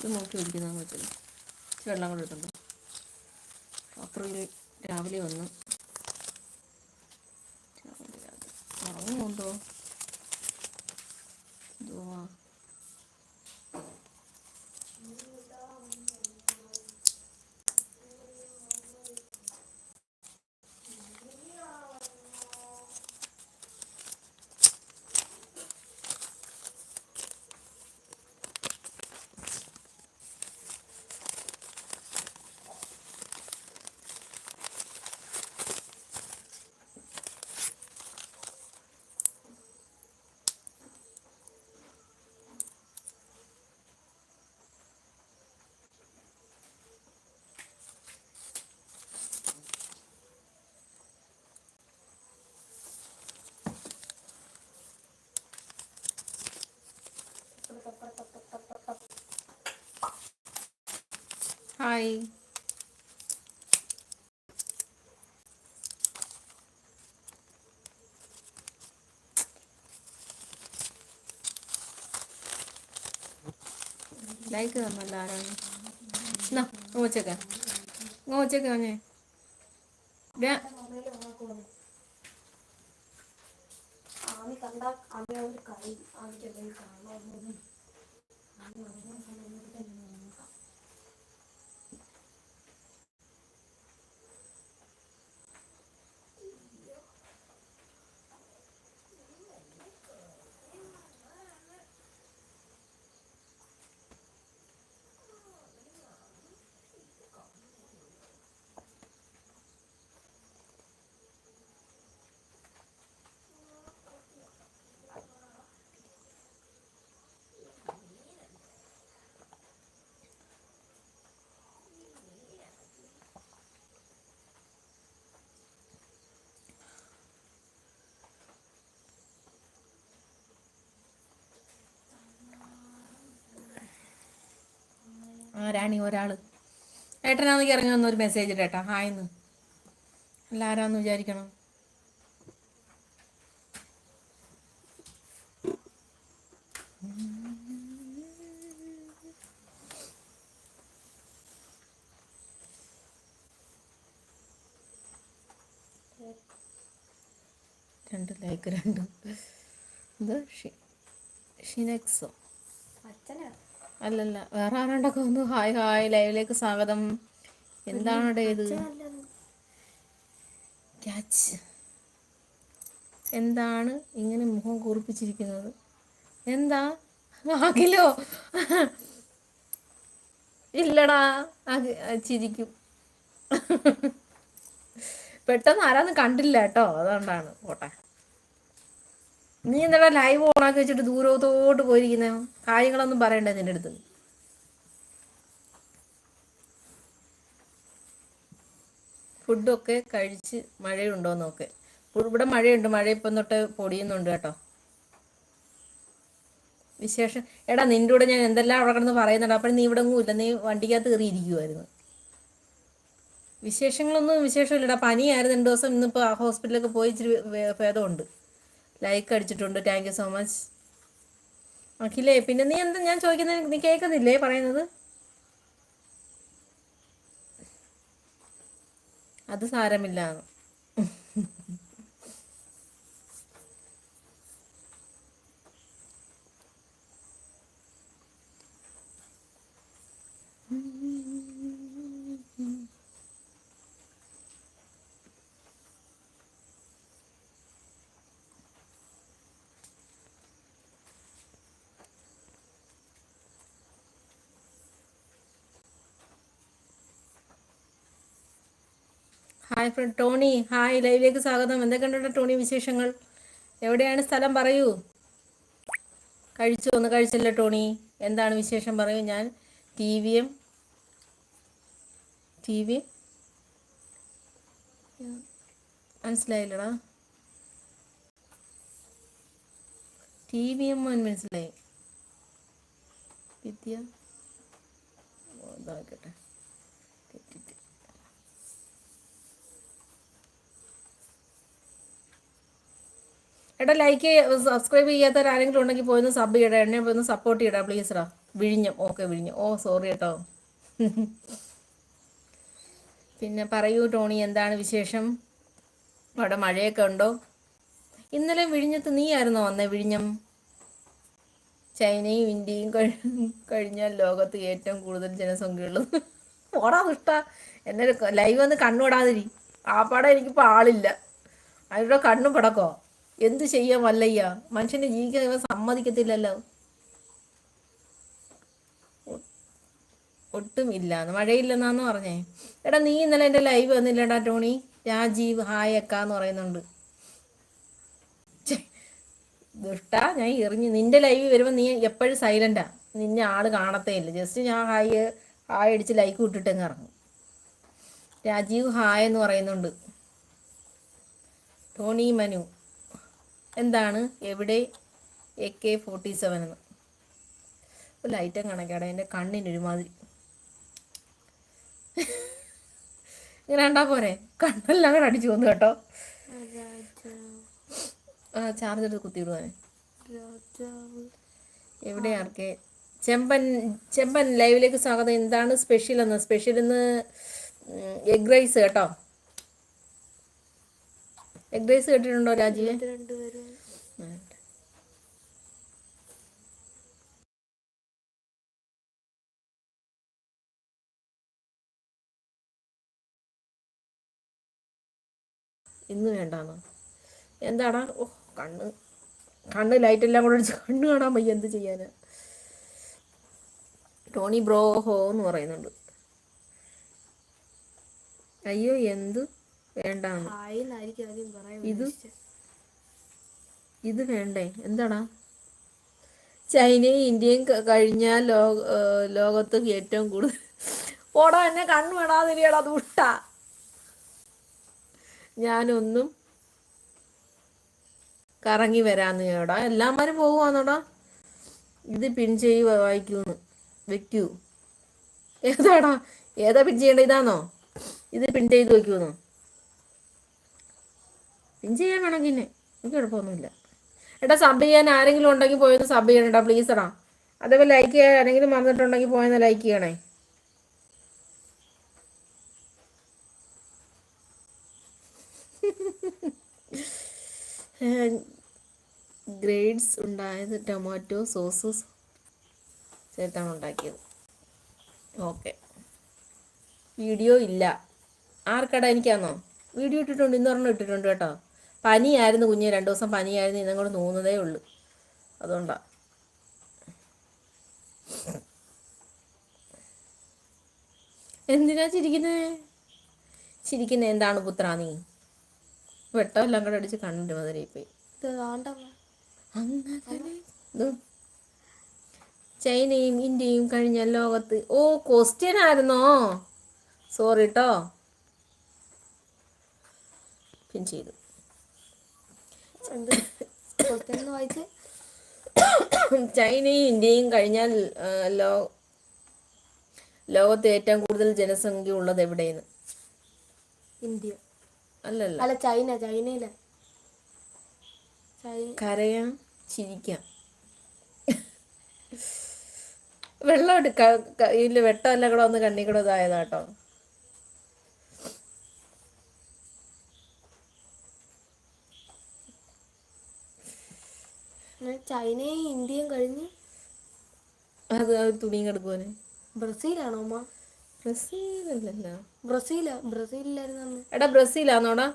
ഇത് നോക്കി ഒഴിക്കുന്നതെന്ന് പറ്റില്ല വെള്ളം കൂടെ എടുത്തുണ്ടോ അപ്പുറം രാവിലെ വന്ന് ഹായ് ലൈക്ക് തന്നല്ല ആരാണ് എന്നാ ഓച്ചക്ക ഓച്ചക്ക വഞ്ഞേ ആമി കണ്ട ആമി ഒരു കൈ Well, it's. ആമിക്ക് ഈ ഒരാൾ ഏട്ടനാണെന്ന് ഇറങ്ങി വന്നൊരു മെസ്സേജ് ഇടേട്ടാ ഹായ്ന്ന് അല്ല ആരാന്ന് വിചാരിക്കണം? രണ്ട് ലൈക്ക് രണ്ട്. ഷിനെക്സോ? അച്ഛനാ? അല്ലല്ല വേറെ ആരാണ്ടൊക്കെ വന്നു ഹായ് ഹായ് ലൈവിലേക്ക് സ്വാഗതം. എന്താണ് ഇത്? എന്താണ് ഇങ്ങനെ മുഖം കുറിപ്പിച്ചിരിക്കുന്നത്? എന്താ? ആകിലോ ഇല്ലടാ ചിരിക്കും. പെട്ടെന്ന് ആരാന്ന് കണ്ടില്ല കേട്ടോ അതുകൊണ്ടാണ്. പോട്ടെ. നീ എന്താ ലൈവ് ഓണാക്കി വെച്ചിട്ട് ദൂരത്തോട്ട് പോയിരിക്കുന്ന? കാര്യങ്ങളൊന്നും പറയണ്ടേ നിന്റെ അടുത്ത്. ഫുഡൊക്കെ കഴിച്ച് മഴയുണ്ടോ നോക്കെ. ഇവിടെ മഴയുണ്ട്. മഴ ഇപ്പം തൊട്ട് പൊടിയുന്നുണ്ട് കേട്ടോ. വിശേഷം എടാ നിന്റെ കൂടെ ഞാൻ എന്തെല്ലാം അവിടെ കിടന്ന് പറയുന്നുണ്ട്. അപ്പം നീ ഇവിടെ ഇല്ല. നീ വണ്ടിക്കകത്ത് കയറി ഇരിക്കുമായിരുന്നു വിശേഷങ്ങളൊന്നും വിശേഷമില്ലടാ. പനിയായിരുന്നു. രണ്ട് ദിവസം ഇന്നിപ്പോൾ ഹോസ്പിറ്റലിലൊക്കെ പോയി ഇച്ചിരി ഭേദമുണ്ട്. ലൈക്ക് അടിച്ചിട്ടുണ്ട്. താങ്ക് യു സോ മച്ച് അഖിലേ പിന്നെ നീ എന്താ ഞാൻ ചോദിക്കുന്നത് നീ കേൾക്കുന്നില്ലേ പറയുന്നത്? അത് സാരമില്ല. Hi friend Tony. ഹായ് ലൈവിലേക്ക് സ്വാഗതം. എന്തൊക്കെയുണ്ട് ടോണി വിശേഷങ്ങൾ? എവിടെയാണ് സ്ഥലം? പറയൂ. കഴിച്ചു? ഒന്ന് കഴിച്ചില്ല ടോണി. എന്താണ് വിശേഷം? പറയൂ. ഞാൻ ടി വിയും ടി വി മനസ്സിലായില്ലടാ. ടി വി എം മനസ്സിലായി. വിദ്യ. ഓ, എടാ ലൈക്ക് സബ്സ്ക്രൈബ് ചെയ്യാത്ത ആരെങ്കിലും ഉണ്ടെങ്കിൽ പോയി സബ് ചെയ്യടാ. എന്നെ പോയി സപ്പോർട്ട് ചെയ്യടാ പ്ലീസ് വിഴിഞ്ഞു. ഓക്കെ വിഴിഞ്ഞം. ഓ സോറി കേട്ടോ പിന്നെ പറയൂ ടോണി എന്താണ് വിശേഷം? അവിടെ മഴയൊക്കെ ഉണ്ടോ? ഇന്നലെ വിഴിഞ്ഞത്ത് നീ ആയിരുന്നോ വന്നേ വിഴിഞ്ഞം? ചൈനയും ഇന്ത്യയും കഴി- കഴിഞ്ഞാൽ ലോകത്ത് ഏറ്റവും കൂടുതൽ ജനസംഖ്യയുള്ളത്. ഓടാ ദുഷ്ട. എന്നെ ലൈവ് വന്ന് കണ്ണുവിടാതിരി. ആ പടം എനിക്കിപ്പോൾ ആളില്ല. അവരുടെ കണ്ണും പടക്കോ? എന്ത് ചെയ്യാൻ വല്ലയ്യ? മനുഷ്യന്റെ ജീവിക്കാൻ ഇവ സമ്മതിക്കത്തില്ലല്ലോ. ഒട്ടും ഇല്ലാന്ന് മഴയില്ലെന്നാന്ന് പറഞ്ഞേ? എടാ നീ ഇന്നലെ എന്റെ ലൈവ് വന്നില്ലടാ ടോണി. രാജീവ് ഹായ് അക്കാന്ന് പറയുന്നുണ്ട്. ഛെ, ദുഷ്ട ഞാൻ എറിഞ്ഞ്. നിന്റെ ലൈവ് വരുമ്പോൾ നീ എപ്പോഴും സൈലന്റാ നിന്നെ ആൾ കാണത്തേ ഇല്ല. ജസ്റ്റ് ഞാൻ ഹായ് ഹായ് അടിച്ച് ലൈക്ക് വിട്ടിട്ടങ്ങ് ഇറങ്ങും. രാജീവ് ഹായ് എന്ന് പറയുന്നുണ്ട്. ടോണി മനു. എന്താണ്? എവിടെ? എ കെ ഫോർട്ടി സെവൻ എന്ന് ലൈറ്റം കണക്കാടെ എന്റെ കണ്ണിന് ഒരുമാതിരി. ഇങ്ങനെ കണ്ടാ പോരെ? കണ്ണെല്ലാം കൂടെ അടിച്ചു പോന്നു കേട്ടോ. ആ ചാർജ് എടുത്ത് കുത്തിയിടുവാനെ രാജാവ് എവിടെ ആർക്കെ? ചെമ്പൻ ചെമ്പൻ ലൈവിലേക്ക് സ്വാഗതം. എന്താണ് സ്പെഷ്യൽ എന്ന്? സ്പെഷ്യൽ ഇന്ന് എഗ് റൈസ് കേട്ടോ. എഗ് റൈസ് കേട്ടിട്ടുണ്ടോ രാജീവ് ഇന്ന് വേണ്ടാന്നോ? എന്താടാ? ഓ കണ്ണ്. കണ്ണ് ലൈറ്റ് എല്ലാം കൂടെ അടിച്ച് കണ്ണ് കാണാൻ വയ്യ എന്ത് ചെയ്യാന്? ടോണി ബ്രോഹോ എന്ന് പറയുന്നുണ്ട്. അയ്യോ എന്ത് പറയാൻ ഇത്? ഇത് വേണ്ടേ? എന്താടാ? ചൈനയും ഇന്ത്യയും കഴിഞ്ഞാൽ ലോക ലോകത്ത് ഏറ്റവും കൂടുതൽ ഓടാ എന്നെ കണ്ണു വേണാതിരിയടാ ദുഷ്ട ഞാനൊന്നും കറങ്ങി വരാന്ന് ചേടാ എല്ലാമാരും പോകുവാന്നോടാ. ഇത് പിൻ ചെയ്യ് വായിക്കൂന്ന്. വെക്കൂ. ഏതാടാ? ഏതാ പിൻ ചെയ്യേണ്ട ഇതാണോ ഇത് പിൻ ചെയ്ത് വെക്കൂന്നോ? പിൻ ചെയ്യാൻ വേണമെങ്കിൽ എനിക്ക് കുഴപ്പമൊന്നുമില്ല. എടാ സബ് ചെയ്യാൻ ആരെങ്കിലും ഉണ്ടെങ്കിൽ പോയത് സബ് ചെയ്യണേടാ പ്ലീസ് എടാ. അതേപോലെ ലൈക്ക് ചെയ്യാൻ ആരെങ്കിലും വന്നിട്ടുണ്ടെങ്കിൽ പോയെന്ന് ലൈക്ക് ചെയ്യണേ. ഗ്രേഡ്സ് ഉണ്ടായത് ടൊമാറ്റോ സോസ് ചേർത്താണ് ഉണ്ടാക്കിയത്. ഓക്കെ വീഡിയോ ഇല്ല. ആർക്കടാ എനിക്കാന്നോ? വീഡിയോ ഇട്ടിട്ടുണ്ട് ഇന്ന് ഇട്ടിട്ടുണ്ട് കേട്ടോ. പനിയായിരുന്നു കുഞ്ഞ് രണ്ട് ദിവസം പനിയായിരുന്നു ഇന്നും കൂടെ തോന്നുന്നതേ ഉള്ളൂ. അതുകൊണ്ടാണ് എന്തിനാ ചിരിക്കുന്നേ? ചിരിക്കുന്ന എന്താണ് പുത്ര നീ? വെട്ടമെല്ലാം കൂടെ അടിച്ച് കണ്ടിട്ട് മതി പോയി ചൈനയും ഇന്ത്യയും കഴിഞ്ഞ ലോകത്ത്. ഓ ക്വസ്റ്റ്യൻ ആയിരുന്നോ? സോറി കേട്ടോ പിൻ ചെയ്തു. എന്ത്? പുറത്തുനിന്ന് വായിച്ച്? ചൈനയും ഇന്ത്യയും കഴിഞ്ഞാൽ ലോ ലോകത്ത് ഏറ്റവും കൂടുതൽ ജനസംഖ്യ ഉള്ളത് എവിടെയെന്ന് ഇന്ത്യ. അല്ലല്ല. അല്ല ചൈന ചൈനയിലെ. ചൈന കരയാം ചിരിക്കാം. വെള്ളം എടുക്ക ഇതിൽ വെട്ടമല്ല കൂടെ ഒന്ന് കണ്ണി കൂടെ ഇതായതാ ചൈനയും ഇന്ത്യയും കഴിഞ്ഞ് അത് തുണിയും കിടക്കുവാന്? ബ്രസീലാണോ അമ്മ ബ്രസീലല്ലല്ലോ. ബ്രസീലാ ബ്രസീലിലായിരുന്നു അന്ന്. എടാ ബ്രസീലാണോടാ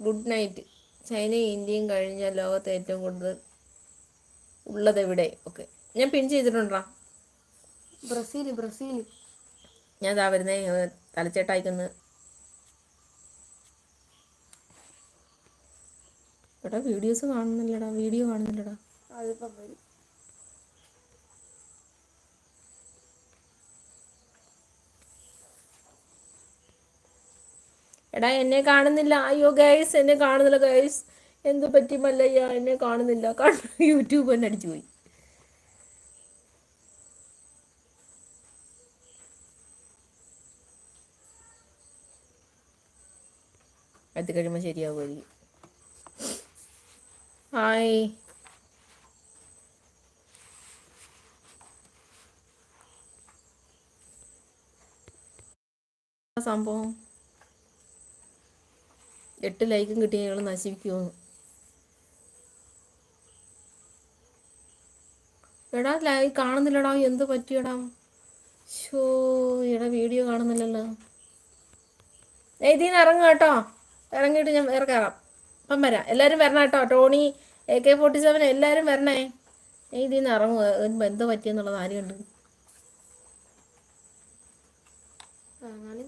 ഗുഡ് നൈറ്റ് ചൈനയും ഇന്ത്യയും കഴിഞ്ഞ ലോകത്ത് ഏറ്റവും കൂടുതൽ ഉള്ളത് എവിടെ? ഓക്കെ ഞാൻ പിൻ ചെയ്തിട്ടുണ്ടാ ബ്രസീൽ ബ്രസീൽ ഞാൻ ഇതാ വരുന്നേ തലച്ചേട്ടായിക്കൊന്ന് എടാ വീഡിയോസ് കാണുന്നില്ലടാ വീഡിയോ കാണുന്നില്ലടാ. അതിപ്പം വരും. എടാ എന്നെ കാണുന്നില്ല. അയ്യോ ഗൈസ് എന്നെ കാണുന്നില്ല ഗൈസ് എന്ത് പറ്റി മല്ലയ്യ? എന്നെ കാണുന്നില്ല. യൂട്യൂബ് തന്നെ അടിച്ചു പോയി. അത് കഴിയുമ്പോൾ ശരിയാവുമായിരിക്കും. ഹായ്. സംഭവം? എട്ട് ലൈക്കും കിട്ടി ഞങ്ങൾ നശിപ്പിക്കുമെന്ന് എടാ ലൈ കാണുന്നില്ലടാ എന്ത് പറ്റിയടാ? ഷോ എടാ വീഡിയോ കാണുന്നില്ലല്ലോ. ഇതിന് ഇറങ്ങുക കേട്ടോ. ഇറങ്ങിയിട്ട് ഞാൻ വേറെ കയറാം അപ്പം വരാം. എല്ലാവരും വരണം കേട്ടോ Tony A K forty seven എല്ലാവരും വരണേ. ഏ ഇതിൽ നിന്ന് ഇറങ്ങുക എന്ത് പറ്റിയെന്നുള്ളത് ആരും ഉണ്ട്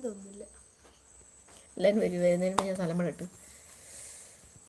തോന്നുന്നില്ല. എല്ലാവരും വരും. വരുന്നതിന് ഞാൻ സ്ഥലം ഇട്ട്